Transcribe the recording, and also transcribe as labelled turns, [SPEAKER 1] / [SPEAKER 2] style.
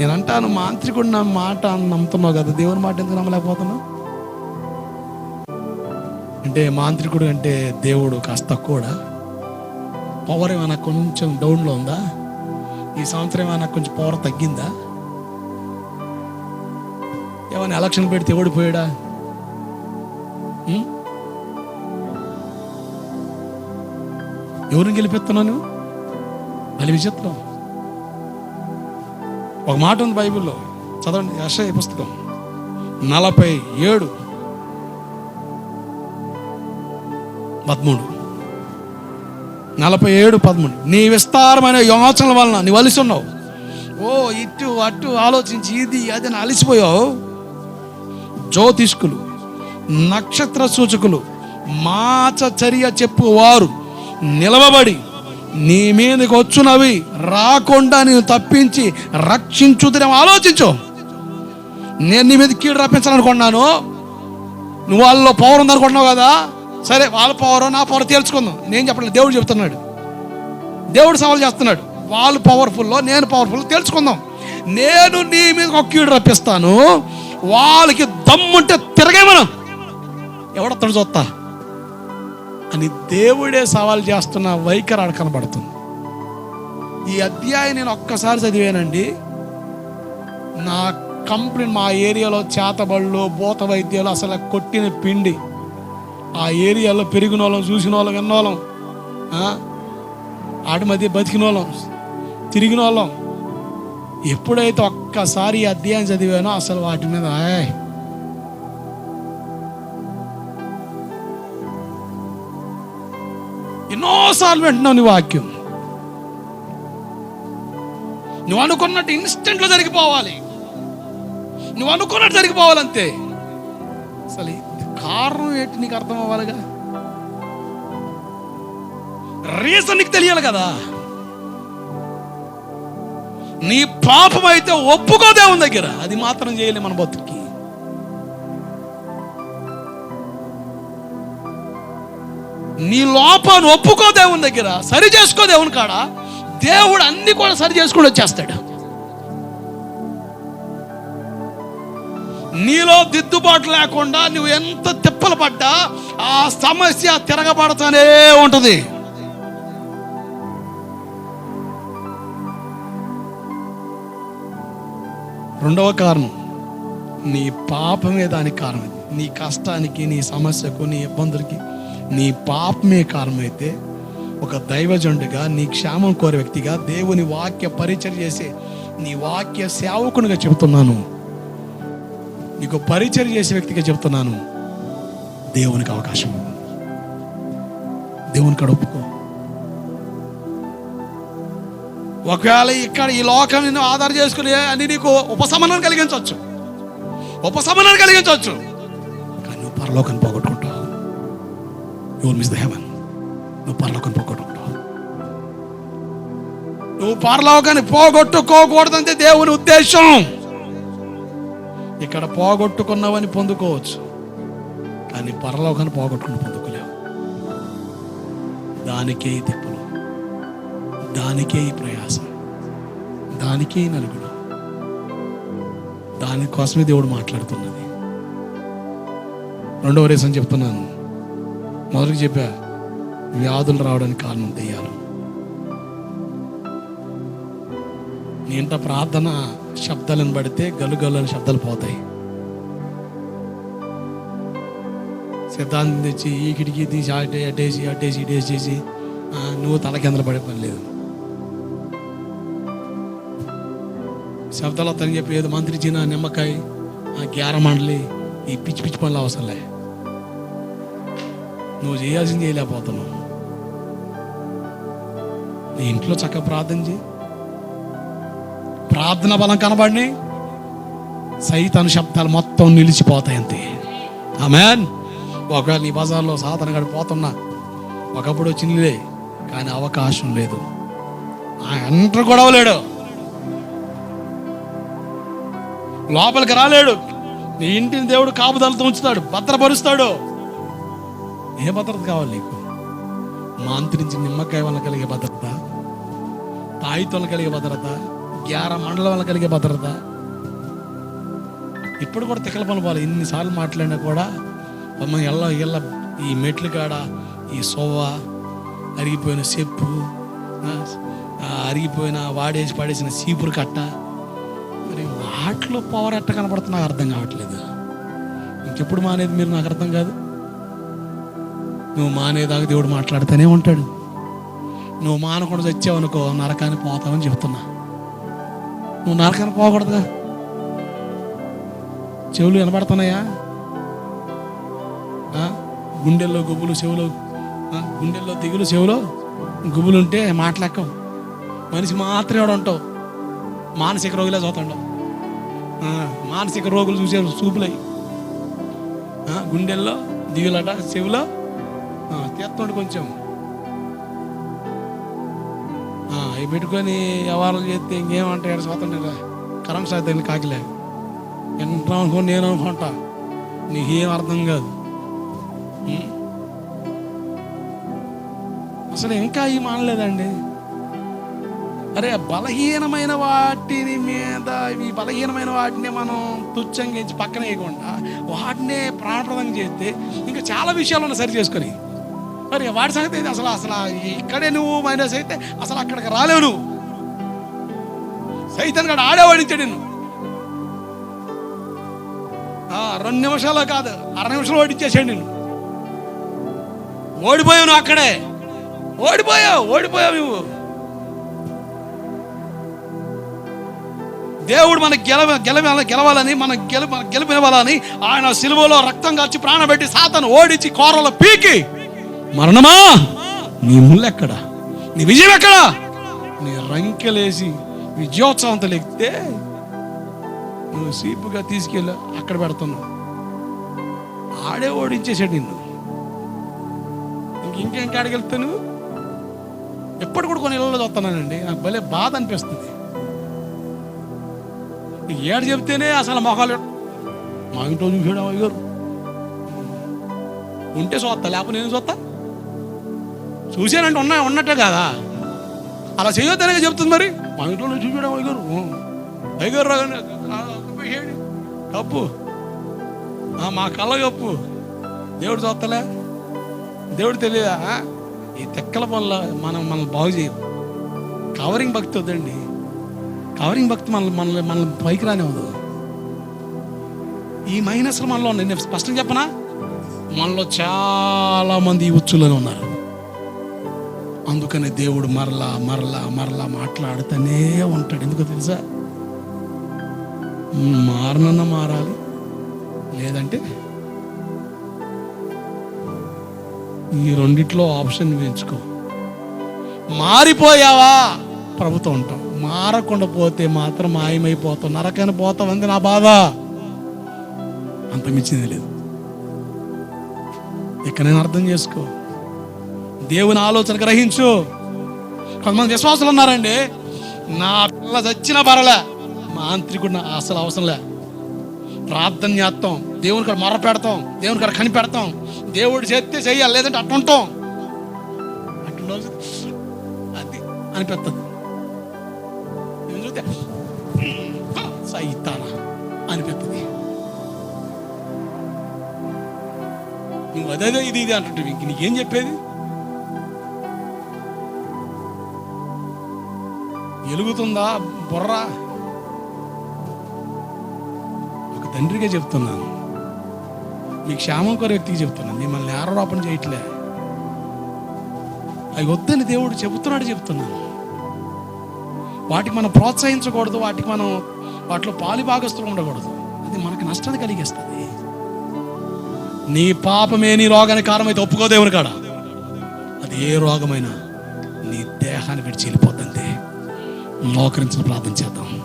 [SPEAKER 1] నేను అంటాను మాంత్రికుడు నా మాట నమ్ముతున్నావు కదా దేవుని మాట ఎందుకు నమ్మలేకపోతున్నావు? అంటే మాంత్రికుడు అంటే దేవుడు కాస్త తక్కువడా? పవర్ ఏమైనా కొంచెం డౌన్లో ఉందా? ఈ సంవత్సరం ఏమైనా కొంచెం పవర్ తగ్గిందా? ఏమైనా ఎలక్షన్ పెడితే ఓడిపోయాడా? ఉం? ఎవరిని గెలిపిస్తున్నాను అది విచిత్రం ఒక మాట ఉంది బైబిల్లో. చదవండి యెషయా పుస్తకం. నలభై ఏడు. పదమూడు. నలభై ఏడు పదమూడు. నీ విస్తారమైన యోచనల వలన నీవు వలిసి ఉన్నావు. ఓ ఇటు అటు ఆలోచించి ఇది అది అని అలిసిపోయావు. జ్యోతిష్కులు నక్షత్ర సూచకులు మాచ చర్య చెప్పువారు నిలవబడి నీ మీదకి వచ్చునవి. రాకుండా నేను తప్పించి రక్షించుదని ఆలోచించు. నేను నీ మీద కీడు రప్పించాలనుకున్నాను. నువ్వు వాళ్ళలో పవర్ ఉందనుకుంటున్నావు కదా? సరే వాళ్ళ పవర్ నా పవర్ తేల్చుకుందాం నేను చెప్పలేదు దేవుడు చెప్తున్నాడు. దేవుడు సవాల్ చేస్తున్నాడు. వాళ్ళు పవర్ఫుల్లో నేను పవర్ఫుల్ తెలుసుకుందాం నేను నీ మీద ఒక కీడు రప్పిస్తాను. వాళ్ళకి దమ్ముంటే తిరగేమను. ఎవడొత్తడు చూస్తా? అని దేవుడే సవాల్ చేస్తున్న వైఖరి ఆడ కనబడుతుంది. ఈ అధ్యాయం నేను ఒక్కసారి చదివానండి. నా కంప్లీట్ మా ఏరియాలో చేతబళ్ళు భూత వైద్యాలు అసలు కొట్టిన పిండి. ఆ ఏరియాలో పెరిగిన వాళ్ళం చూసిన వాళ్ళం విన్న వాళ్ళం ఆడి మధ్య బతికిన వాళ్ళం తిరిగిన వాళ్ళం ఎప్పుడైతే ఒక్కసారి ఈ అధ్యాయం చదివానో అసలు వాటి మీద ఎన్నోసార్లు వింటున్నావు నీ వాక్యం. నువ్వు అనుకున్నట్టు ఇన్స్టెంట్లో జరిగిపోవాలి. నువ్వు అనుకున్నట్టు జరిగిపోవాలంతే. అసలు కారణం ఏంటి నీకు అర్థం అవ్వాలిగా? రీజన్ నీకు తెలియాలి కదా. నీ పాపం అయితే ఒప్పుకో దేవుని దగ్గర. అది మాత్రం చేయలే మన బతుకి నీ లోపాన్ని ఒప్పుకో దేవుని దగ్గర సరి చేసుకో దేవుని కాడ. దేవుడు అన్ని కూడా సరి చేసుకుని వచ్చేస్తాడు. నీలో దిద్దుబాటు లేకుండా నువ్వు ఎంత తిప్పలు పడ్డా ఆ సమస్య తిరగబడతానే ఉంటుంది. రెండవ కారణం నీ పాపమే దానికి కారణం. నీ కష్టానికి నీ సమస్యకు నీ ఇబ్బందులకి నీ పాపమే కారణమైతే ఒక దైవజండుగా నీ క్షేమం కోరే వ్యక్తిగా దేవుని వాక్య పరిచయం చేసే నీ వాక్య సేవకునిగా చెబుతున్నాను. నీకు పరిచయం చేసే వ్యక్తిగా చెబుతున్నాను. దేవునికి అవకాశం దేవునికి ఒప్పుకో. ఒకవేళ ఇక్కడ ఈ లోకం నిన్ను ఆధార చేసుకుని అని నీకు ఉపశమనం కలిగించవచ్చు. ఉపశమనం కలిగించవచ్చు. కానీ నువ్వు పరలోకం పోగొట్టుకుంటావు. You'll miss the heaven. నువ్వు పరలోకం పోగొట్టుకుంటావు. నువ్వు పరలోకాన్ని పోగొట్టుకోకూడదంటే దేవుని ఉద్దేశం. ఇక్కడ పోగొట్టుకున్నావని పొందుకోవచ్చు. కానీ పరలోకాన్ని పోగొట్టుకుని పొందుకోలేవు. దానికే ఈ తిప్పులు. దానికే ఈ ప్రయాసం. దానికే ఈ నలుగుడు దానికోసమే దేవుడు మాట్లాడుతున్నది. రెండవ రేసం చెప్తున్నాను. మొదటికి చెప్పా వ్యాధులు రావడానికి కారణం దెయ్యాలు. నేంట ప్రార్థన శబ్దాలను పడితే గలుగలు శబ్దాలు పోతాయి. సిద్ధాంతం తెచ్చి ఈ కిటికీ తీసి అటే అటేసి అటేసి ఇటేసి చేసి నువ్వు తల కిందలు పడే పని లేదు. శబ్దాలు అతను చెప్పి ఏదో మంత్రిచిన నిమ్మకాయ గ్యారమండలి ఈ పిచ్చి పిచ్చి పనులు అవసరంలే నువ్వు చేయాల్సింది చేయలేకపోతున్నావు నీ ఇంట్లో చక్కగా ప్రార్థన చేయి. ప్రార్థన బలం కనబడి సైతాను శబ్దాలు మొత్తం నిలిచిపోతాయి అంతే. ఆమెన్. ఒకవేళ నీ బజార్లో సాధన గడిపోతున్నా ఒకప్పుడు వచ్చిందిలే కానీ అవకాశం లేదు. ఎంటర్ కూడా లోపలికి రాలేడు. నీ ఇంటిని దేవుడు కాపుదలతో ఉంచుతాడు భద్రపరుస్తాడు. ఏ భద్రత కావాలి నీకు? మాంత్రించి నిమ్మకాయ వల్ల కలిగే భద్రత తాయితో కలిగే భద్రత గ్యార మండలం వల్ల కలిగే భద్రత. ఇప్పుడు కూడా తిక్కల పనులు ఇన్నిసార్లు మాట్లాడినా కూడా మనం ఎల్ల ఎల్ల ఈ మెట్లు కాడ ఈ సోవ అరిగిపోయిన చెప్పు అరిగిపోయిన వాడేసి పడేసిన సీపురు కట్ట. మరి వాటిలో పవర్ ఎట్ట కనపడుతుంది నాకు అర్థం కావట్లేదు. ఇంకెప్పుడు మానేది మీరు నాకు అర్థం కాదు? నువ్వు మానేదాకా దేవుడు మాట్లాడుతూనే ఉంటాడు. నువ్వు మానకుండా చచ్చావు అనుకో నరకానికి పోతావని చెప్తున్నా. నువ్వు నరకానికి పోకూడదుగా చెవులు వినబడుతున్నాయా? ఆ? గుండెల్లో గుబులు చెవులు గుండెల్లో దిగులు చెవులో గుబులు ఉంటే మాట్లాడకం. మనిషి మాత్రమే ఎవడు ఉంటావు. మానసిక రోగులే చూస్తుండవు మానసిక రోగులు చూసే చూపులై. గుండెల్లో దిగులట చెవులో ఆ, కొంచెం. అవి పెట్టుకొని వ్యవహారాలు చేస్తే ఇంకేమంటే ఏడు చూస్తుండే కరెంట్ సాధ్యం కాకిలే. ఎంత అనుకో నేను అనుకుంటా. నీకేం అర్థం కాదు. అసలు ఇంకా ఈ మానలేదండి అరే బలహీనమైన వాటిని మీద ఈ బలహీనమైన వాటిని మనం తుచ్చంగించి పక్కన వేయకుండా వాటినే ప్రాణప్రదం చేస్తే ఇంకా చాలా విషయాలు ఉన్నాయి సరి చేసుకొని. మరి వాడి సంగతి అయితే అసలు అసలు ఇక్కడే నువ్వు మైనస్ అయితే అసలు అక్కడికి రాలేవు నువ్వు. సైతం గడ ఆడేవాడించాడు నిన్ను. ఆ, రెండు నిమిషాలు కాదు అర నిమిషాలు ఓడిచ్చేసాడు నిన్ను. ఓడిపోయావు నువ్వు అక్కడే. ఓడిపోయావు ఓడిపోయావు నువ్వు. దేవుడు మనకి గెలవ గెలవ గెలవాలని మన గెలు మన ఆయన సిలువలో రక్తం కాల్చి ప్రాణబెట్టి సాతను ఓడించి కోరలో పీకి. మరణమా? నీ ముళ్ళెక్కడ నీ విజయం ఎక్కడ నీ రంకెలేసి విజయోత్సవంతో లెక్కితే నువ్వు సీపుగా తీసుకెళ్ళి అక్కడ పెడుతున్నావు. ఆడే ఓడించేశాడు నిన్ను. ఇంకేం కాడికి వెళ్తే నువ్వు ఎప్పుడు కూడా కొన్ని ఇళ్ళలో చూస్తున్నానండి. నాకు భలే బాధ అనిపిస్తుంది. ఈ ఏడు చెప్తేనే అసలు మొహాలు మా ఇంట్లో చూసాడు అయ్య ఉంటే చూస్తా లేకపోతే నేను చూస్తా. చూశానంటే ఉన్నా ఉన్నట్టే కదా. అలా చేయొద్దనే చెప్తుంది మరి? మా ఇంట్లో నువ్వు చూసాడు అయ్య గారు? ఊ. అయ్య గారు రాగానే, "ఆ, కప్పు. మా కళ్ళ కప్పు. దేవుడు చూస్తలే దేవుడు తెలియదా? ఈ తెక్కల పనుల మనం మనల్ని బాగు చేయం కవరింగ్ భక్తి వద్దండి. కవరింగ్ భక్తి మనల్ని మనల్ని మనల్ని పైకి రానివ్వదు. ఈ మైనస్లు మనలో ఉన్నాయి. నేను స్పష్టంగా చెప్పనా? మనలో చాలా మంది ఈ ఉచ్చులోనే ఉన్నారు. అందుకనే దేవుడు మరలా మరలా మరలా మాట్లాడుతూనే ఉంటాడు. ఎందుకు తెలుసా? మారనన్న మారాలి. లేదంటే ఈ రెండిట్లో ఆప్షన్ ఎంచుకో మారిపోయావా? ప్రభుత్వం ఉంటాం. మారకుండా పోతే మాత్రం మాయమైపోతాం. నరకని పోతాం. అంది నా బాధ. అంత మించింది లేదు. ఇక్కడ నేను అర్థం చేసుకో. దేవుని ఆలోచన గ్రహించు. కొంతమంది విశ్వాసులు ఉన్నారండి నా పిల్ల చచ్చిన పరలే మాంత్రికుడు నా అసలు అవసరంలే ప్రార్థన చేస్తాం దేవుని కాడ మొర పెడతాం దేవుని కాడ కనిపెడతాం. దేవుడు చేస్తే చెయ్యాలి లేదంటే అట్టుంటాం అట్లా అది అనిపిస్తుంది చూస్తే సైతానా అనిపిస్తుంది నువ్వు అదే ఇది ఇది అంటుంటే ఇంక నీకేం చెప్పేది? వెలుగుతుందా బుర్ర? ఒక తండ్రిగా చెప్తున్నాను. మీ క్షేమం కొర వ్యక్తికి చెప్తున్నాను. మిమ్మల్ని ఆరోపణ చేయట్లే. అవి వద్దని దేవుడు చెబుతున్నాడు చెప్తున్నాను. వాటికి మనం ప్రోత్సహించకూడదు వాటికి మనం వాటిలో పాలి భాగస్తులు ఉండకూడదు. అది మనకు నష్టాన్ని కలిగిస్తుంది. నీ పాపమే నీ రోగానికి కారణమైతే ఒప్పుకో దేవుని కాడ. అది ఏ రోగమైనా నీ దేహాన్ని విడిచి వెళ్ళిపోద్దంతే. మోకరించిన ప్రార్థన చేద్దాం.